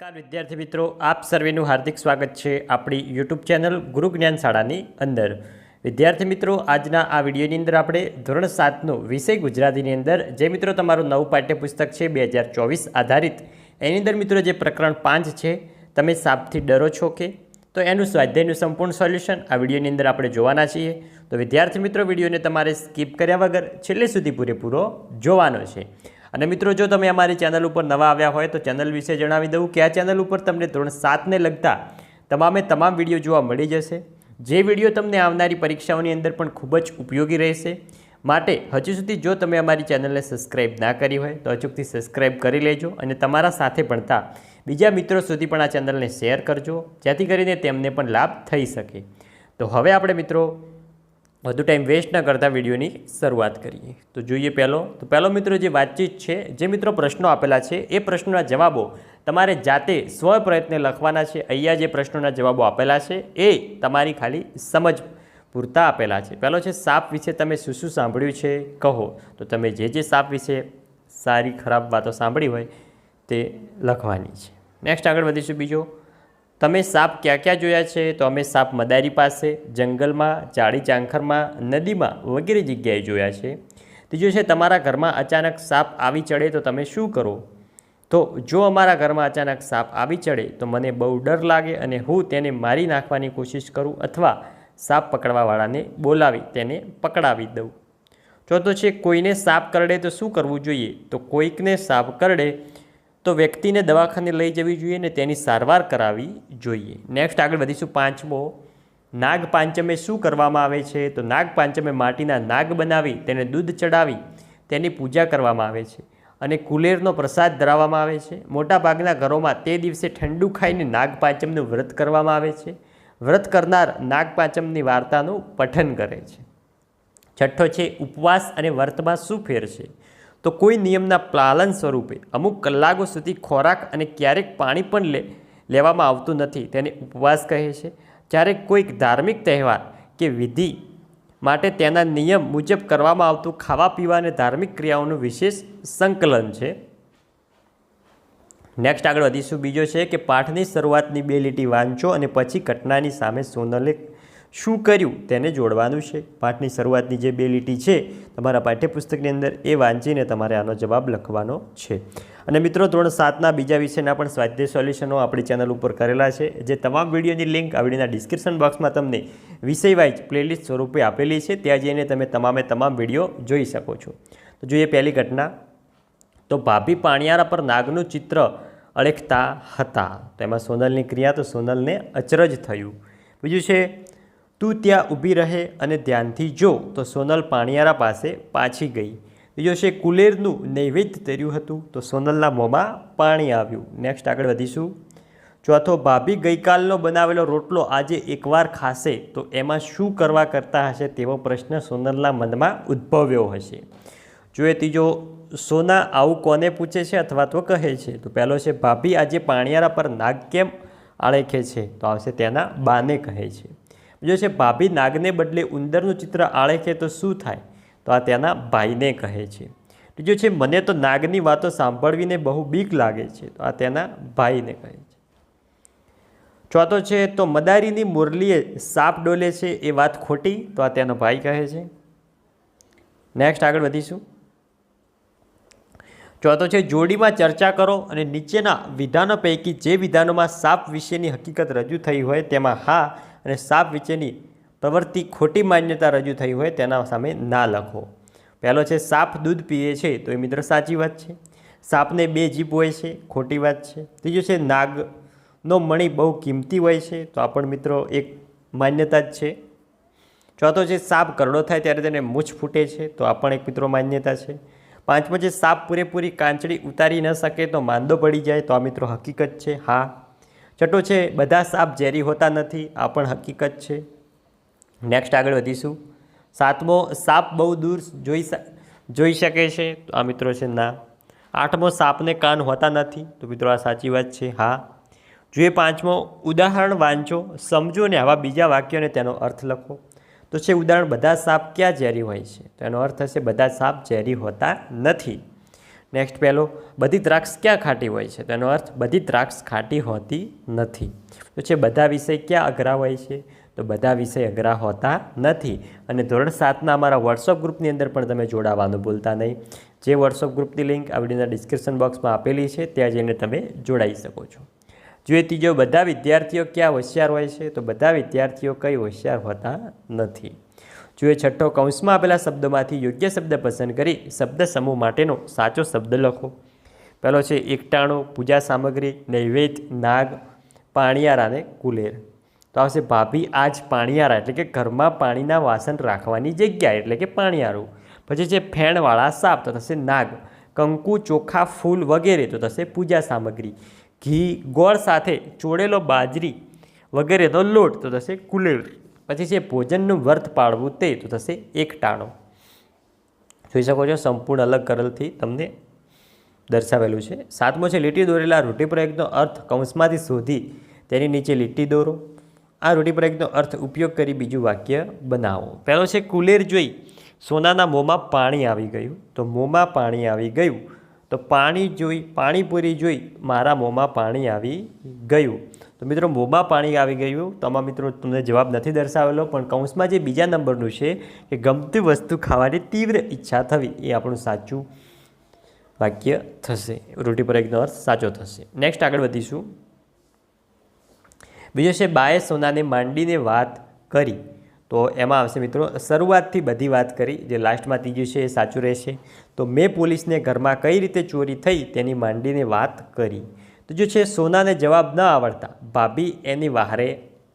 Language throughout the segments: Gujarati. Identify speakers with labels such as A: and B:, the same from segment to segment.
A: નમસ્કાર, વિદ્યાર્થી મિત્રો. આપ સર્વેનું હાર્દિક સ્વાગત છે આપણી યુટ્યુબ ચેનલ ગુરુ જ્ઞાન શાળાની અંદર. વિદ્યાર્થી મિત્રો, આજના આ વિડીયોની અંદર આપણે ધોરણ સાતનો વિષય ગુજરાતીની અંદર. જે મિત્રો તમારું નવું પાઠ્યપુસ્તક છે બે હજાર ચોવીસ આધારિત, એની અંદર મિત્રો જે પ્રકરણ પાંચ છે, તમે સાપથી ડરો છો કે? તો એનું સ્વાધ્યાયનું સંપૂર્ણ સોલ્યુશન આ વિડીયોની અંદર આપણે જોવાના છીએ. તો વિદ્યાર્થી મિત્રો, વિડીયોને તમારે સ્કીપ કર્યા વગર છેલ્લે સુધી પૂરેપૂરો જોવાનો છે. અને મિત્રો, જો તમે અમારી ચેનલ ઉપર નવા આવ્યા હોય તો ચેનલ વિશે જણાવી દઉં કે આ ચેનલ ઉપર તમને ધોરણ સાતને લગતા તમામે તમામ વીડિયો જોવા મળી જશે. જે વીડિયો તમને આવનારી પરીક્ષાઓની અંદર પણ ખૂબ જ ઉપયોગી રહેશે. માટે હજુ સુધી જો તમે અમારી ચેનલને સબસ્ક્રાઇબ ના કરી હોય તો અચૂકથી સબસ્ક્રાઇબ કરી લેજો અને તમારા સાથે ભણતા બીજા મિત્રો સુધી પણ આ ચેનલને શેર કરજો, જેથી કરીને તેમને પણ લાભ થઈ શકે. તો હવે આપણે મિત્રો વધુ ટાઈમ વેસ્ટ ન કરતા વિડીયોની શરૂઆત કરીએ. તો જોઈએ પહેલો. તો પહેલો મિત્રો જે વાતચીત છે, જે મિત્રો પ્રશ્નો આપેલા છે, એ પ્રશ્નોના જવાબો તમારે જાતે સ્વ પ્રયત્ને લખવાના છે. અહીંયા જે પ્રશ્નોના જવાબો આપેલા છે, એ તમારી ખાલી સમજ પૂરતા આપેલા છે. પહેલો છે, સાપ વિશે તમે શું શું સાંભળ્યું છે? કહો. તો તમે જે જે સાપ વિશે સારી ખરાબ વાતો સાંભળી હોય તે લખવાની છે. નેક્સ્ટ આગળ વધીશું બીજો. તમે સાપ ક્યાં ક્યાં જોયા છે? તો અમે સાપ મદારી પાસે, જંગલમાં ચાળી ચાંખરમાં, નદીમાં વગેરે જગ્યાએ જોયા છે. ત્રીજું છે તમારા ઘરમાં અચાનક સાપ આવી ચડે તો તમે શું કરો? તો જો અમારા ઘરમાં અચાનક સાપ આવી ચડે તો મને બહુ ડર લાગે અને હું તેને મારી નાખવાની કોશિશ કરું અથવા સાપ પકડવાવાળાને બોલાવી તેને પકડાવી દઉં. ચોથો છે કોઈને સાપ કરડે તો શું કરવું જોઈએ? તો કોઈકને સાપ કરડે તો વ્યક્તિને દવાખાને લઈ જવી જોઈએ ને તેની સારવાર કરાવવી જોઈએ. નેક્સ્ટ આગળ વધીશું પાંચમો. નાગ પાંચમે શું કરવામાં આવે છે? તો નાગ પાંચમે માટીના નાગ બનાવી, તેને દૂધ ચડાવી, તેની પૂજા કરવામાં આવે છે. અને કુલેરનો પ્રસાદ ધરાવવામાં આવે છે. મોટાભાગના ઘરોમાં તે દિવસે ઠંડુ ખાઈને નાગ પાંચમનું વ્રત કરવામાં આવે છે. વ્રત કરનાર નાગ પાંચમની વાર્તાનું પઠન કરે છે. છઠ્ઠો છે, ઉપવાસ અને વ્રતમાં શું ફેર છે? તો કોઈ નિયમના પાલન સ્વરૂપે અમુક કલાકો સુધી ખોરાક અને ક્યારેક પાણી પણ લે, લેવામાં આવતું નથી. તેને ઉપવાસ કહે છે. જ્યારે કોઈક ધાર્મિક તહેવાર કે વિધિ માટે તેના નિયમ મુજબ કરવામાં આવતું ખાવા પીવા અને ધાર્મિક ક્રિયાઓનું વિશેષ સંકલન છે. નેક્સ્ટ આગળ વધીશું. બીજો છે કે પાઠની શરૂઆતની બે લીટી વાંચો અને પછી ઘટનાની સામે સોનલે શું કર્યું તેને જોડવાનું છે? પાઠની શરૂઆતની જે બે લીટી છે, તમારા પાઠ્યપુસ્તકની અંદર એ વાંચીને તમારે આનો જવાબ લખવાનો છે. અને મિત્રો, ધોરણ સાતના બીજા વિષયના પણ સ્વાધ્યાય સોલ્યુશનો આપણી ચેનલ ઉપર કરેલા છે, જે તમામ વિડીયોની લિંક આ વિડીયોના ડિસ્ક્રિપ્શન બોક્સમાં તમને વિષય વાઇઝ પ્લેલિસ્ટ સ્વરૂપે આપેલી છે, ત્યાં જઈને તમે તમામે તમામ વીડિયો જોઈ શકો છો. તો જોઈએ પહેલી ઘટના. તો ભાભી પાણિયારા પર નાગનું ચિત્ર અળેખતા હતા. તો એમાં સોનલની ક્રિયા, તો સોનલને અચરજ થયું. બીજું છે તું ત્યાં ઊભી રહે અને ધ્યાનથી જો, તો સોનલ પાણિયારા પાસે પાછી ગઈ. બીજો છે, કુલેરનું નૈવેદ્ય તર્યું હતું, તો સોનલના મોંમાં પાણી આવ્યું. નેક્સ્ટ આગળ વધીશું. ચોથો, ભાભી ગઈકાલનો બનાવેલો રોટલો આજે એકવાર ખાશે, તો એમાં શું કરવા કરતા હશે તેવો પ્રશ્ન સોનલના મનમાં ઉદ્ભવ્યો હશે. જોઈએ ત્રીજો, સોના આવું કોને પૂછે છે અથવા તો કહે છે? તો પહેલો છે, ભાભી આજે પાણિયારા પર નાગ કેમ આળેખે છે? તો આવશે તેના બાને કહે છે. બીજો છે ભાભી નાગને બદલે ઉંદરનું ચિત્ર આળેખે તો શું થાય? તો આ તેના ભાઈને કહે છે. ત્રીજો છે મને તો નાગની વાતો સાંભળવીને બહુ બીક લાગે છે. તો આ તેના ભાઈને કહે છે. ચોથો છે તો મદારીની મુરલીએ સાપ ડોલે છે એ વાત ખોટી? તો આ તેનો ભાઈ કહે છે. નેક્સ્ટ આગળ વધીશું. ચોથો છે જોડીમાં ચર્ચા કરો અને નીચેના વિધાનો પૈકી જે વિધાનોમાં સાપ વિશેની હકીકત રજૂ થઈ હોય તેમાં હા અને સાપ વિશેની પ્રવૃત્તિ ખોટી માન્યતા રજૂ થઈ હોય તેના સામે ના લખો. પહેલો છે, સાપ દૂધ પીએ છે, તો એ મિત્ર સાચી વાત છે. સાપને બે જીભ હોય છે, ખોટી વાત છે. ત્રીજું છે, નાગનો મણી બહુ કિંમતી હોય છે, તો આ પણ મિત્રો એક માન્યતા જ છે. ચોથો છે, સાપ કરડો થાય ત્યારે તેને મૂછ ફૂટે છે, તો આ પણ એક મિત્રો માન્યતા છે. પાંચમો છે, સાપ પૂરેપૂરી કાંચળી ઉતારી ન શકે તો માંદો પડી જાય, તો આ મિત્રો હકીકત છે. હા છઠ્ઠો છે, બધા સાપ ઝેરી હોતા નથી, આ પણ હકીકત છે. નેક્સ્ટ આગળ વધીશું. સાતમો, સાપ બહુ દૂર જોઈ જોઈ શકે છે. તો આ મિત્રો છે ના. આઠમો, સાપને કાન હોતા નથી. તો મિત્રો આ સાચી વાત છે, હા. જોઈએ પાંચમો, ઉદાહરણ વાંચો, સમજો ને આવા બીજા વાક્યોને તેનો અર્થ લખો. તો છે ઉદાહરણ, બધા સાપ ક્યાં ઝેરી હોય છે? તો એનો અર્થ હશે, બધા સાપ ઝેરી હોતા નથી. નેક્સ્ટ પહેલો, બધી દ્રાક્ષ ક્યાં ખાટી હોય છે? તેનો અર્થ, બધી દ્રાક્ષ ખાટી હોતી નથી. તો છે, બધા વિષય ક્યાં અઘરા હોય છે? તો બધા વિષય અઘરા હોતા નથી. અને ધોરણ સાતના અમારા વોટ્સઅપ ગ્રુપની અંદર પણ તમે જોડાવાનું ભૂલતા નહીં. જે વોટ્સઅપ ગ્રુપની લિંક આ વિડીયોના ડિસ્ક્રિપ્શન બોક્સમાં આપેલી છે, ત્યાં જઈને તમે જોડાઈ શકો છો. જોઈએ ત્રીજો, બધા વિદ્યાર્થીઓ ક્યાં હોશિયાર હોય છે? તો બધા વિદ્યાર્થીઓ કઈ હોશિયાર હોતા નથી. જોઈએ છઠ્ઠો કૌંસમાં આપેલા શબ્દોમાંથી યોગ્ય શબ્દ પસંદ કરી શબ્દ સમૂહ માટેનો સાચો શબ્દ લખો. પહેલો છે એકટાણો, પૂજા સામગ્રી, નૈવેદ્ય, નાગ પાણિયારા અને કુલેર. તો આવશે ભાભી, આજ પાણીયારા એટલે કે ઘરમાં પાણીના વાસણ રાખવાની જગ્યા એટલે કે પાણિયારું. પછી છે ફેણવાળા સાપ, તો થશે નાગ. કંકુ, ચોખા, ફૂલ વગેરે, તો થશે પૂજા સામગ્રી. ઘી, ગોળ સાથે ચોળેલો બાજરી વગેરેનો લોટ, તો થશે કુલેર. પછી છે ભોજનનું વર્થ પાળવું તે તો થશે એકટાણો જોઈ શકો છો, સંપૂર્ણ અલગ કરેલથી તમને દર્શાવેલું છે. સાતમો છે, લીટી દોરેલા રૂઢિપ્રયોગનો અર્થ કૌંસમાંથી શોધી તેની નીચે લીટી દોરો. આ રૂઢિપ્રયોગનો અર્થ ઉપયોગ કરી બીજું વાક્ય બનાવો. પહેલો છે, કુલેર જોઈ સોનાના મોંમાં પાણી આવી ગયું. તો મોંમાં પાણી આવી ગયું. તો પાણી જોઈ, પાણીપુરી જોઈ મારા મોંમાં પાણી આવી ગયું. તો મિત્રો, મોંમાં પાણી આવી ગયું. તમામ મિત્રો, તમને જવાબ નથી દર્શાવેલો, પણ કૌંસમાં જે બીજા નંબરનું છે કે ગમતી વસ્તુ ખાવાની તીવ્ર ઈચ્છા થવી, એ આપણું સાચું વાક્ય થશે. રૂઢિપ્રયોગનો અર્થ સાચો થશે. નેક્સ્ટ આગળ વધીશું. બીજો છે, બાએ સોનાને માંડીને વાત કરી. તો એમાં આવશે મિત્રો, શરૂઆતથી બધી વાત કરી, જે લાસ્ટમાં ત્રીજું છે એ સાચું રહેશે. તો મેં પોલીસને ઘરમાં કઈ રીતે ચોરી થઈ તેની માંડીને વાત કરી. તો જો છે સોનાને જવાબ ન આવડતા, ભાભી એની વાહરે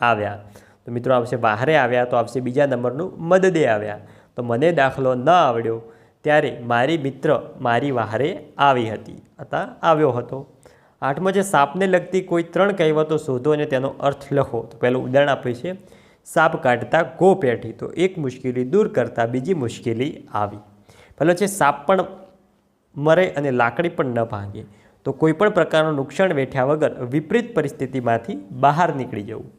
A: આવ્યા. તો મિત્રો આવશે વાહરે આવ્યા તો આવશે બીજા નંબરનું મદદે આવ્યા. તો મને દાખલો ન આવડ્યો ત્યારે મારી મિત્ર મારી વાહરે આવી હતી, હતા, આવ્યો હતો. આઠમો છે સાપને લગતી કોઈ ત્રણ કહેવતો શોધો અને તેનો અર્થ લખો. તો પહેલું ઉદાહરણ આપ્યું છે, સાપ કાઢતા ગો પેઠી, તો એક મુશ્કેલી દૂર કરતાં બીજી મુશ્કેલી આવી. પહેલો છે સાપ પણ મરે અને લાકડી પણ ન ભાંગે. તો કોઈપણ પ્રકારનું નુકસાન વેઠ્યા વગર વિપરીત પરિસ્થિતિમાંથી બહાર નીકળી જવું.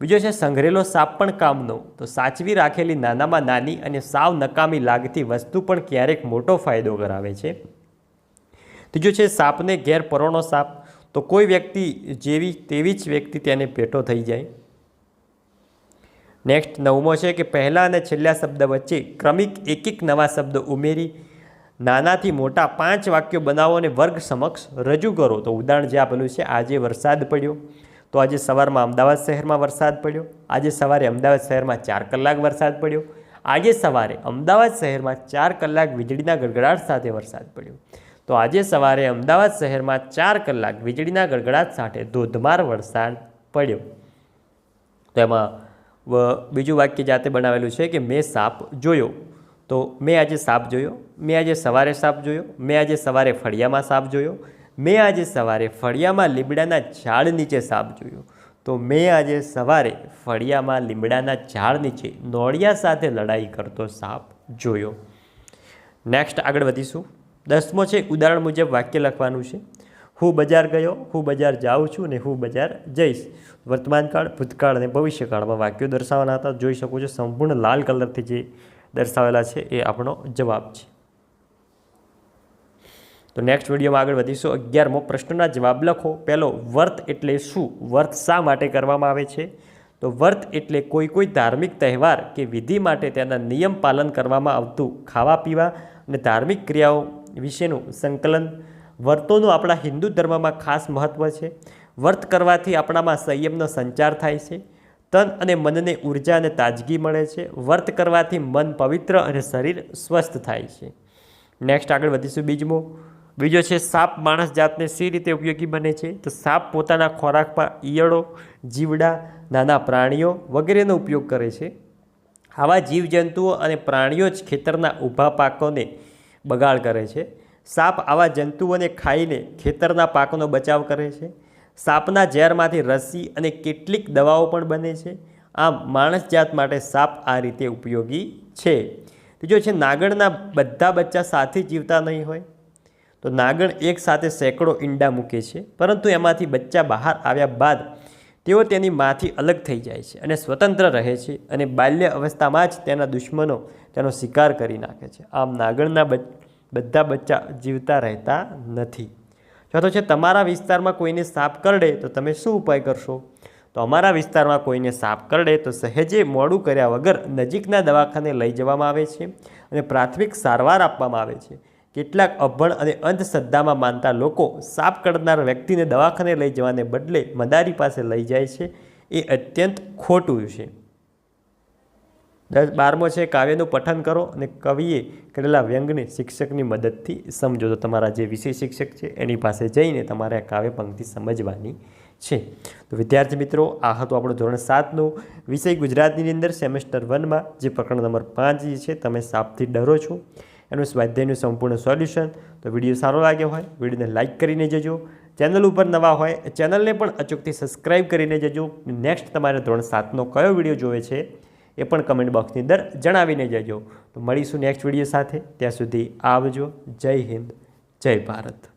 A: બીજો છે સંઘરેલો સાપ પણ કામનો. તો સાચવી રાખેલી નાનામાં નાની અને સાવ નકામી લાગતી વસ્તુ પણ ક્યારેક મોટો ફાયદો કરાવે છે. ત્રીજો છે સાપને ઘેર સાપ. તો કોઈ વ્યક્તિ જેવી તેવી જ વ્યક્તિ તેને પેટો થઈ જાય. નેક્સ્ટ નવમો છે કે પહેલાં અને છેલ્લા શબ્દ વચ્ચે ક્રમિક એક એક નવા શબ્દ ઉમેરી નાનાથી મોટા પાંચ વાક્યો બનાવો અને વર્ગ સમક્ષ રજૂ કરો. તો ઉદાહરણ જે આપેલું છે, આજે વરસાદ પડ્યો. તો આજે સવારમાં અમદાવાદ શહેરમાં વરસાદ પડ્યો. આજે સવારે અમદાવાદ શહેરમાં ચાર કલાક વરસાદ પડ્યો. આજે સવારે અમદાવાદ શહેરમાં ચાર કલાક વીજળીના ગડગડાટ સાથે વરસાદ પડ્યો. તો આજે સવારે અમદાવાદ શહેરમાં ચાર કલાક વીજળીના ગડગડાટ સાથે ધોધમાર વરસાદ પડ્યો. તો એમાં બીજું વાક્ય જાતે બનાવેલું છે કે, મેં સાપ જોયો. તો મેં આજે સાપ જોયો, મેં આજે સવારે સાપ જોયો, મેં આજે સવારે ફળિયામાં સાપ જોયો, મેં આજે સવારે ફળિયામાં લીમડાના ઝાડ નીચે સાપ જોયો. તો મેં આજે સવારે ફળિયામાં લીમડાના ઝાડ નીચે નોળિયા સાથે લડાઈ કરતો સાપ જોયો. નેક્સ્ટ આગળ વધીશું. દસમો છે, ઉદાહરણ મુજબ વાક્ય લખવાનું છે. હું બજાર ગયો, હું બજાર જાઉં છું ને હું બજાર જઈશ. વર્તમાનકાળ, ભૂતકાળ અને ભવિષ્યકાળમાં વાક્યો દર્શાવવાના હતા. જોઈ શકો છો, સંપૂર્ણ લાલ કલરથી જે દર્શાવેલા છે એ આપણો જવાબ છે. તો નેક્સ્ટ વિડીયોમાં આગળ વધીશું. અગિયારમો પ્રશ્નના જવાબ લખો. પહેલો, વર્ત એટલે શું? વર્ત શા માટે કરવામાં આવે છે? તો વર્ત એટલે કોઈ કોઈ ધાર્મિક તહેવાર કે વિધિ માટે તેના નિયમ પાલન કરવામાં આવતું ખાવા પીવા અને ધાર્મિક ક્રિયાઓ વિશેનું સંકલન. વર્તોનું આપણા હિન્દુ ધર્મમાં ખાસ મહત્ત્વ છે. વર્ત કરવાથી આપણામાં સંયમનો સંચાર થાય છે. તન અને મનને ઊર્જા અને તાજગી મળે છે. વર્ત કરવાથી મન પવિત્ર અને શરીર સ્વસ્થ થાય છે. નેક્સ્ટ આગળ વધીશું બીજમો. બીજો છે, સાપ માણસ જાતને સી રીતે ઉપયોગી બને છે? તો સાપ પોતાના ખોરાકમાં ઈયળો, જીવડા, નાના પ્રાણીઓ વગેરેનો ઉપયોગ કરે છે. આવા જીવજંતુઓ અને પ્રાણીઓ જ ખેતરના ઊભા પાકોને બગાડ કરે છે. સાપ આવા જંતુઓને ખાઈને ખેતરના પાકોનો બચાવ કરે છે. સાપના ઝેરમાંથી રસી અને કેટલીક દવાઓ પણ બને છે. આમ માણસ જાત માટે સાપ આ રીતે ઉપયોગી છે. ત્રીજો છે, નાગણના બધા બચ્ચા સાથે જીવતા નહીં હોય. તો નાગણ એક સાથે સેંકડો ઈંડા મૂકે છે, પરંતુ એમાંથી બચ્ચા બહાર આવ્યા બાદ તેઓ તેની માથી અલગ થઈ જાય છે અને સ્વતંત્ર રહે છે અને બાલ્ય અવસ્થામાં જ તેના દુશ્મનો તેનો શિકાર કરી નાખે છે. આમ નાગણના બધા બચ્ચા જીવતા રહેતા નથી. ચોથો છે, તમારા વિસ્તારમાં કોઈને સાપ કરડે તો તમે શું ઉપાય કરશો? તો અમારા વિસ્તારમાં કોઈને સાપ કરડે તો સહેજે મોડું કર્યા વગર નજીકના દવાખાને લઈ જવામાં આવે છે અને પ્રાથમિક સારવાર આપવામાં આવે છે. કેટલાક અભણ અને અંધશ્રદ્ધામાં માનતા લોકો સાપ કરનાર વ્યક્તિને દવાખાને લઈ જવાને બદલે મદારી પાસે લઈ જાય છે. એ અત્યંત ખોટું છે. દસ બારમો છે, કાવ્યનું પઠન કરો અને કવિએ કરેલા વ્યંગને શિક્ષકની મદદથી સમજો. તો તમારા જે વિષય શિક્ષક છે, એની પાસે જઈને તમારે આ કાવ્ય પંક્તિ સમજવાની છે. તો વિદ્યાર્થી મિત્રો, આ હતું આપણું ધોરણ સાતનું વિષય ગુજરાતીની અંદર સેમેસ્ટર વનમાં, જે પ્રકરણ નંબર પાંચ છે, તમે સાપથી ડરો છો. એનું સ્વાધ્યાયનું સંપૂર્ણ સોલ્યુશન. તો વીડિયો સારો લાગ્યો હોય, વિડીયોને લાઇક કરીને જજો. ચેનલ ઉપર નવા હોય, ચેનલને પણ અચૂકથી સબસ્ક્રાઇબ કરીને જજો. નેક્સ્ટ તમારે ધોરણ સાતનો કયો વીડિયો જોવે છે એ પણ કમેન્ટ બોક્સની અંદર જણાવીને જજો. તો મળીશું નેક્સ્ટ વીડિયો સાથે. ત્યાં સુધી આવજો. જય હિન્દ. જય ભારત.